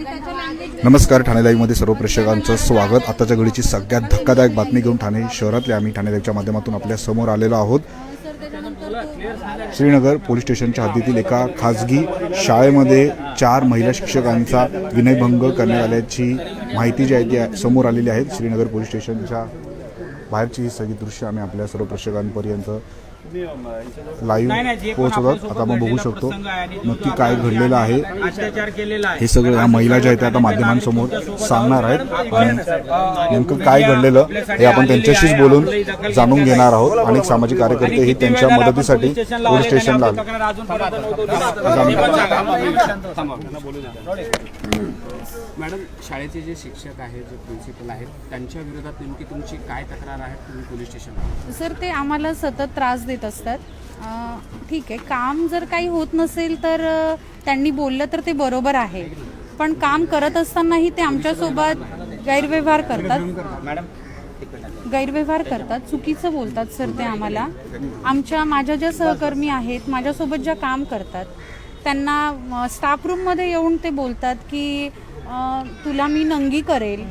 नमस्कार ठाणे लाईव्हमध्ये सर्व प्रेक्षकांचं स्वागत. आताच्या घडीची सगळ्यात धक्कादायक बातमी घेऊन ठाणे शहरातले आम्ही ठाणे लाईव्हच्या माध्यमातून आपल्यासमोर आलेलो आहोत. श्रीनगर पोलीस स्टेशनच्या हद्दीतील एका खाजगी शाळेमध्ये चार महिला शिक्षकांचा विनयभंग करण्यात आल्याची माहिती जी आहे ती आहे- समोर आलेली आहे. श्रीनगर पोलीस स्टेशनच्या बाहेरची ही सगळी दृश्य आम्ही आपल्या सर्व प्रेक्षकांपर्यंत लाईव्ह पोहोचवतात आता आपण बघू शकतो नक्की काय घडलेलं आहे. हे सगळं या महिला ज्या आहेत त्या आता माध्यमांसमोर सांगणार आहेत. आणि नेमकं काय घडलेलं हे आपण त्यांच्याशीच बोलून जाणून घेणार आहोत. अनेक सामाजिक कार्यकर्ते ही त्यांच्या मदतीसाठी पोलीस स्टेशनला आले. मॅडम शाळेचे जे शिक्षक आहेत जे प्रिन्सिपल आहेत त्यांच्या विरोधात नेमकी तुमची काय तक्रार आहे? तुम्ही पोलीस स्टेशनला सर ते आम्हाला सतत त्रास देत असतात. ठीक आहे. काम जर काही होत नसेल तर त्यांनी बोललं तर ते बरोबर आहे. पण काम करत असतानाही ते आमच्यासोबत गैरव्यवहार करतात. गैरव्यवहार करतात. चुकीचं बोलतात सर ते आम्हाला. आमच्या माझ्या ज्या सहकर्मी आहेत माझ्यासोबत ज्या काम करतात त्यांना स्टाफ रूममध्ये येऊन ते बोलतात की तुला मी नंगी करेल.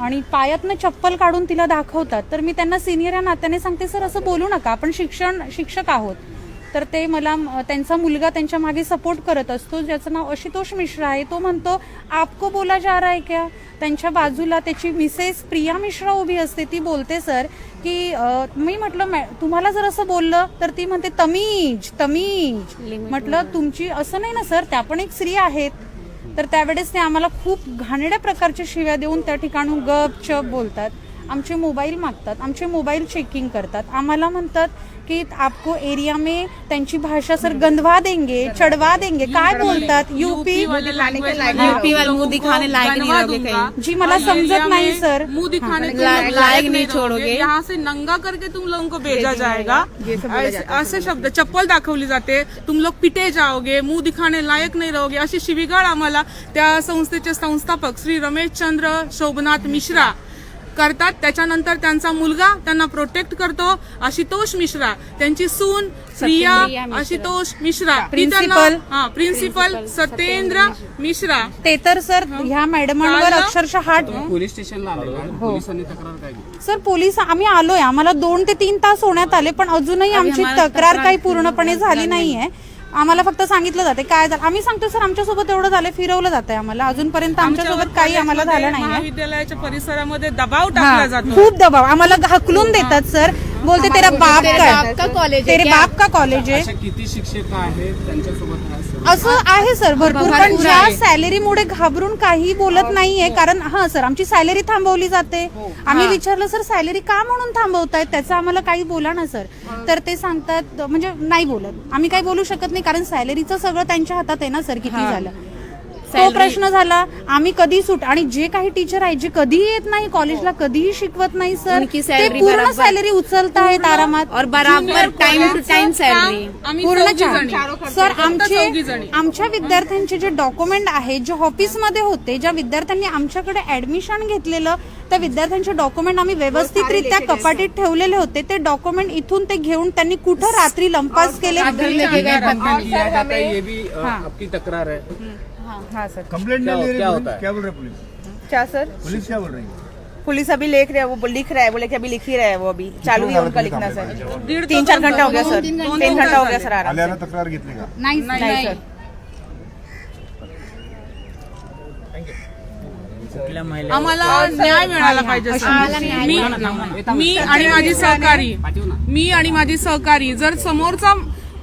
आणि पायातनं चप्पल काढून तिला दाखवतात. तर मी त्यांना सिनियर या नात्याने सांगते सर असं बोलू नका. आपण शिक्षण शिक्षक आहोत. तर ते मला त्यांचा मुलगा त्यांच्या मागे सपोर्ट करत असतो. ज्याचं नाव आशुतोष मिश्रा आहे. तो म्हणतो आपको बोला जा रहा है क्या? त्यांच्या बाजूला त्याची मिसेस प्रिया मिश्रा उभी असते. ती बोलते सर की मी म्हटलं "मॅ- तुम्हाला जर असं बोललं तर ती म्हणते तमीज तमीज. म्हटलं तुमची असं नाही ना सर त्या पण एक स्त्री आहेत. तर त्यावेळेस ते आम्हाला खूप घाणेड्या प्रकारच्या शिव्या देऊन त्या ठिकाणून गप चप बोलतात. आमचे मोबाईल मागतात आमचे मोबाईल चेकिंग करतात. आम्हाला म्हणतात की आपको एरिया में त्यांची भाषा सर गंधवा देंगे चढवा देंगे. काय बोलतात? यूपी यूपी वाले मुंह दिखाने लायक नहीं रहोगे कहीं. जी मला समजत नाही सर. मुंह दिखाने लायक नहीं। छोड़ोगे। यहाँ से नंगा करके तुम लोगों को भेजा जाएगा. ऐसे- असे शब्द चप्पल दाखवली जाते. तुम लोग पिटे जाओगे मुंह दिखाने लायक नाही रहोगे. अशी शिवीगाळ आम्हाला त्या संस्थेचे संस्थापक श्री रमेश चंद्र शोभनाथ मिश्रा करतात. त्याच्यानंतर त्यांचा मुलगा त्यांना प्रोटेक्ट करतो. आशुतोष मिश्रा त्यांची सून प्रिया आशुतोष मिश्रा. हा प्रिन्सिपल सत्येंद्र मिश्रा. ते तर सर ह्या मॅडमांवर अक्षरशः हात पोलीस स्टेशनला पोलिसांनी तक्रार काय सर पोलीस आम्ही आलोय. आम्हाला दोन ते तीन तास होण्यात आले पण अजूनही आमची तक्रार काही पूर्णपणे झाली नाहीये. आम्हाला फक्त सांगितलं जाते काय झालं? आम्ही सांगतो सर आमच्यासोबत एवढं झालं फिरवलं जातंय आम्हाला. अजूनपर्यंत आमच्यासोबत काही आम्हाला झालं नाहीये. महाविद्यालयाच्या परिसरामध्ये दबाव टाकला जातो. खूप दबाव. आम्हाला हकलून देतात सर बोलते तेरा बाप बाप का कॉलेज है तेरे? बाप का कॉलेज आहे? किती शिक्षक आहेत त्यांच्यासोबत हा सर? असं आहे सर. भरपूर. पण ज्या सॅलरीमुळे घाबरून काही बोलत नाहीये कारण हा सर आमची सॅलरी थांबवली जाते. आम्ही विचारलं सर सॅलरी का म्हणून थांबवतायत त्याचं आम्हाला काही बोला ना सर. तर ते सांगतात म्हणजे नाही बोलत. आम्ही काही बोलू शकत नाही कारण सॅलरीचं सगळं त्यांच्या हातात आहे ना सर किती झालं. तो प्रश्न झाला आम्ही कधी सुट आणि जे काही टीचर आहे जे कधीही येत नाही कॉलेजला कधीही शिकवत नाही सर ते पूर्ण सॅलरी उचलतायत आरामात. और बराबर टाइम टू टाइम सैलरी आम्ही पूर्ण. सर आमचे. आमच्या विद्यार्थ्यांचे जे डॉक्युमेंट आहेत जे ऑफिसमध्ये होते ज्या विद्यार्थ्यांनी आमच्याकडे ऍडमिशन घेतलेलं त्या विद्यार्थ्यांचे डॉक्युमेंट आम्ही व्यवस्थितरित्या कपाटीत ठेवलेले होते. ते डॉक्युमेंट इथून ते घेऊन त्यांनी कुठं रात्री लंपास केले? है तक्रार है हाँ. सर. कंप्लेंट क्या- नहीं ले रही क्या पुलिस? होता है? क्या बोल रहे पुलिस क्या सर? पुलिस क्या बोल रही है? पुलिस अभी लिख रहा है वो बोल- लिख रहा है बोले कि अभी लिख ही रहा है वो अभी। चालू ही है उनका लिखना सर। तीन चार घंटा हो गया सर। तीन घंटा हो गया. सर आराम आल्याला तक्रार घेतली का? नाही नहीं सर। आम्हाला न्याय मिळाला पाहिजे सर. मी मी आणि माझी सहकारी मी आणि माझी सहकारी जर समोरचा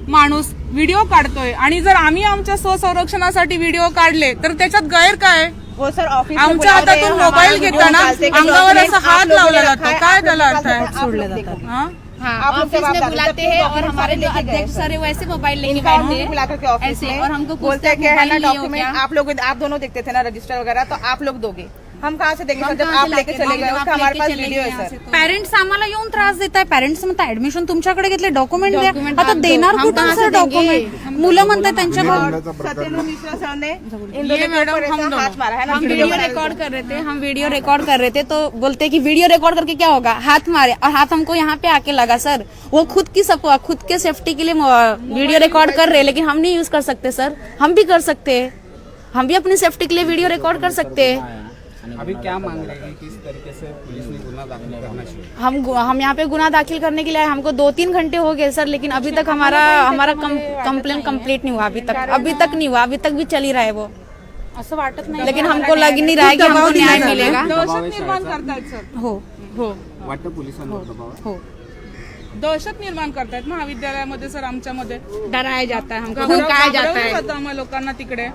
माणूस व्हिडिओ काढतोय आणि जर आम्ही आमच्या स्वसंरक्षणासाठी व्हिडिओ काढले तर त्याच्यात गैर काय वो सर ऑफिस आमच्या हैं, हातातून मोबाईल घेताना अंगावर असा हात लावला जातो है, काय त्याला अर्थ आहे लोग देखो। हा? हाँ आप लोग ऑफिस में। बुलाते हैं और हमारे अध्यक्ष सर है वैसे मोबाइल लेके बैठे हैं ऑफिस में और हमको बोलते हैं कि है ना हो डॉक्यूमेंट क्या? आप लोग आप दोनों देखते थे ना रजिस्टर वगैरह तो आप लोग दोगे हम कहाँ से देंगे सर जब आप लेके चले गए उसका हमारे पास वीडियो है सर। से तो। पॅरेंट्स आम्हाला येऊन त्रास देत आहे पॅरेंट्स म्हणतात ऍडमिशन तुमच्याकडे घेतले डॉक्युमेंट द्या. आता. देणार कुठून सर? डॉक्युमेंट मुलं म्हणतात त्यांच्या सत्येंद्र मिश्रा सर ने इन मैडम, हम हाथ मारा है ना? हम वीडियो रिकॉर्ड कर रहे थे हम वीडियो रिकॉर्ड कर रहे थे तो बोलते हैं कि वीडियो रिकॉर्ड करके क्या होगा? हाथ मारे। और हाथ हमको यहाँ पे आके लगा सर वो खुद की सब खुद के सेफ्टी के लिए वीडियो रिकॉर्ड कर रहे हैं लेकिन हम नहीं यूज़ कर सकते सर। हम भी कर सकते हैं। हम भी अपनी सेफ्टी के लिए वीडियो रिकॉर्ड कर सकते हैं। अभी क्या मांग रहे हैं किस तरीके से पुलिस ने गुना दाखिल करना शुरू हम हम यहाँ पे गुना दाखिल करने के लिए आए हमको दो तीन घंटे हो गए सर लेकिन अभी तक हमारा हमारा कंप्लेन कंप्लीट नहीं हुआ अभी तक अभी तक नहीं हुआ अभी तक भी चल ही रहा है वो। असं वाटत नाही लेकिन हमको लग नहीं रहा है कि हमको न्याय मिलेगा। दहशत निर्माण करतायत सर। हो हो। वाटतं पोलिसांवर दबाव आहे? हो। दहशत निर्माण करतायत महाविद्यालयामध्ये सर आमच्यामध्ये डराया जाता है हमको। जाता है। आम्हा लोकांना तिकडे?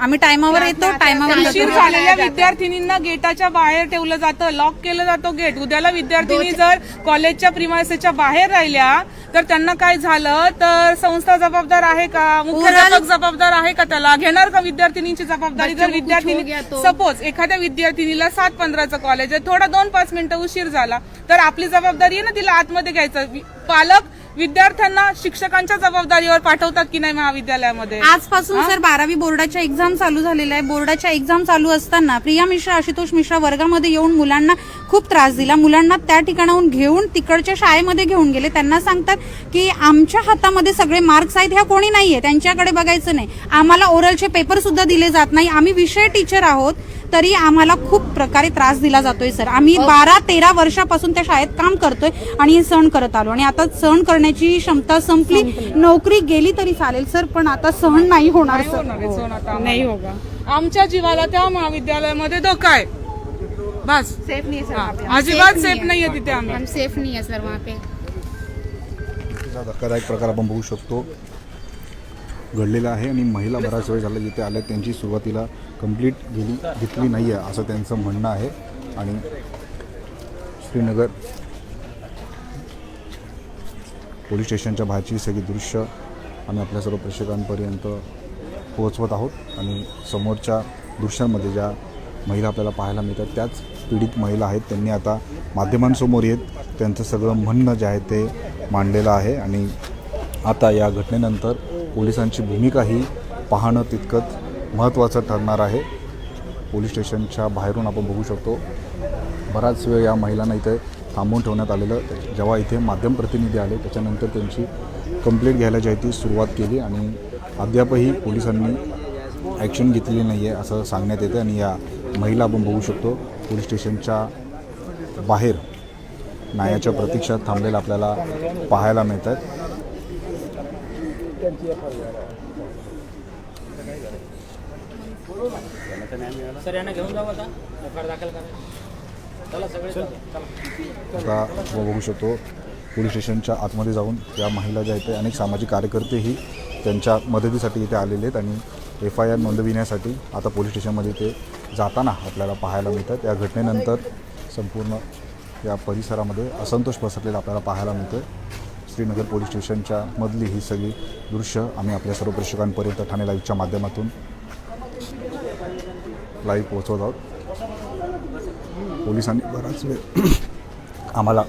आम्ही टायमावर येतो टायमावर उशीर झालेल्या विद्यार्थिनींना गेटाच्या बाहेर ठेवलं जातं लॉक केलं जातं गेट. उद्याला विद्यार्थिनी जर कॉलेजच्या प्रिमायसेच्या बाहेर राहिल्या तर त्यांना काय झालं? तर संस्था जबाबदार आहे का? मुख्याध्यापक जबाबदार आहे का त्याला? घेणार का विद्यार्थिनीची जबाबदारी? जर विद्यार्थिनी सपोज एखाद्या विद्यार्थिनीला सात पंधराचं कॉलेज आहे थोडा दोन पाच मिनिटं उशीर झाला तर आपली जबाबदारी आहे ना तिला आतमध्ये घ्यायचं. पालक विद्यार्थ्यांना शिक्षकांच्या जबाबदारीवर पाठवतात की नाही महाविद्यालयामध्ये? आजपासून सर बारावी बोर्डाच्या एक्झाम चालू झालेल्या आहे बोर्डाच्या एक्झाम चालू असताना प्रिया मिश्रा आशुतोष मिश्रा वर्गामध्ये येऊन मुलांना खूप त्रास दिला. मुलांना त्या ठिकाणाहून घेऊन तिकडच्या शाळेमध्ये घेऊन गेले. त्यांना सांगतात की आमच्या हातामध्ये सगळे मार्क्स आहेत ह्या कोणी नाहीये. त्यांच्याकडे बघायचं नाही. आम्हाला ओरलचे पेपर सुद्धा दिले जात नाही. आम्ही विषय टीचर आहोत. तरी आम्हाला खूप प्रकारे त्रास दिला जातोय सर. आम्ही बारा तेरा वर्षापासून त्या शाळेत काम करतोय आणि हे सहन करत आलो. आणि आता सहन करण्याची क्षमता संपली. नोकरी गेली तरी चालेल सर पण आता सहन नाही होणार नाही होणार आहे सर सहन आता नाही होगा. आमच्या जीवाला त्या महाविद्यालयामध्ये धोका आहे. बस. सेफ नहीं है. हा, अजिबात सेफ नाहीये. तिथे आम्ही. हम सेफ नहीं है सर वहाँ पे. धक्कादायक प्रकार आपण बघू शकतो. घडलेला आहे आणि महिला बराच वेळ झाला जिथे आल्या त्यांची सुरुवातीला कंप्लीट गेली घेतली नाही आहे असं त्यांचं म्हणणं आहे. आणि श्रीनगर पोलीस स्टेशनच्या बाहेरची सगळी दृश्य आम्ही आपल्या सर्व प्रेक्षकांपर्यंत पोहोचवत आहोत. आणि समोरच्या दृश्यांमध्ये ज्या महिला आपल्याला पाहायला मिळतात त्याच पीडित महिला आहेत. त्यांनी आता माध्यमांसमोर येत त्यांचं सगळं म्हणणं जे आहे ते मांडलेलं आहे. आणि आता या घटनेनंतर पोलिसांची भूमिकाही पाहणं तितकंच महत्त्वाचं ठरणार आहे. पोलीस स्टेशनच्या बाहेरून आपण बघू शकतो. बराच वेळ या महिलांना इथे थांबवून ठेवण्यात आलेलं जेव्हा इथे माध्यम प्रतिनिधी आले त्याच्यानंतर त्यांची कंप्लेंट घ्यायला जी आहे ती सुरुवात केली आणि अद्यापही पोलिसांनी ॲक्शन घेतलेली नाही आहे असं सांगण्यात येतं आणि या महिला आपण बघू शकतो. पोलीस स्टेशनच्या बाहेर न्यायाच्या प्रतीक्षात थांबलेल्या आपल्याला पाहायला सर यांना घेऊन जाऊ आता. दाखल करा. चला सगळे आता आपण बघू शकतो पोलीस स्टेशनच्या आतमध्ये जाऊन त्या महिला ज्या आहेत अनेक सामाजिक कार्यकर्तेही त्यांच्या मदतीसाठी इथे आलेले आहेत आणि एफ आय आर नोंदविण्यासाठी आता पोलीस स्टेशनमध्ये ते जाताना आपल्याला पाहायला मिळतात. या घटनेनंतर संपूर्ण या परिसरामध्ये असंतोष पसरलेला आपल्याला पाहायला मिळतं श्रीनगर पोलीस स्टेशनच्या मधली ही सगळी दृश्य आम्ही आपल्या सर्व प्रेक्षकांपर्यंत ठाणे लाईव्हच्या माध्यमातून लाईव्ह पोहोचवत आहोत. पोलिसांनी बराच वेळ आम्हाला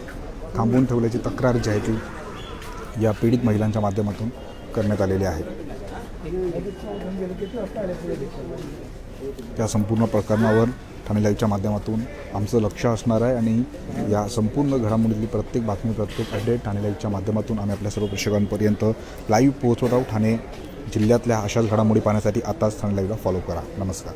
थांबवून ठेवल्याची तक्रार जी आहे ती या पीडित महिलांच्या माध्यमातून करण्यात आलेली आहे. त्या संपूर्ण प्रकरणावर ठाणे लाईव्हच्या माध्यमातून आमचं लक्ष असणार आहे आणि या संपूर्ण घडामोडीतली प्रत्येक बातमी प्रत्येक अपडेट ठाणे लाईव्हच्या माध्यमातून आम्ही आपल्या सर्व प्रेक्षकांपर्यंत लाईव्ह पोहोचवत आहोत. ठाणे जिल्ह्यातल्या अशाच घडामोडी पाहण्यासाठी आताच ठाणे लाईव्हला फॉलो करा. नमस्कार.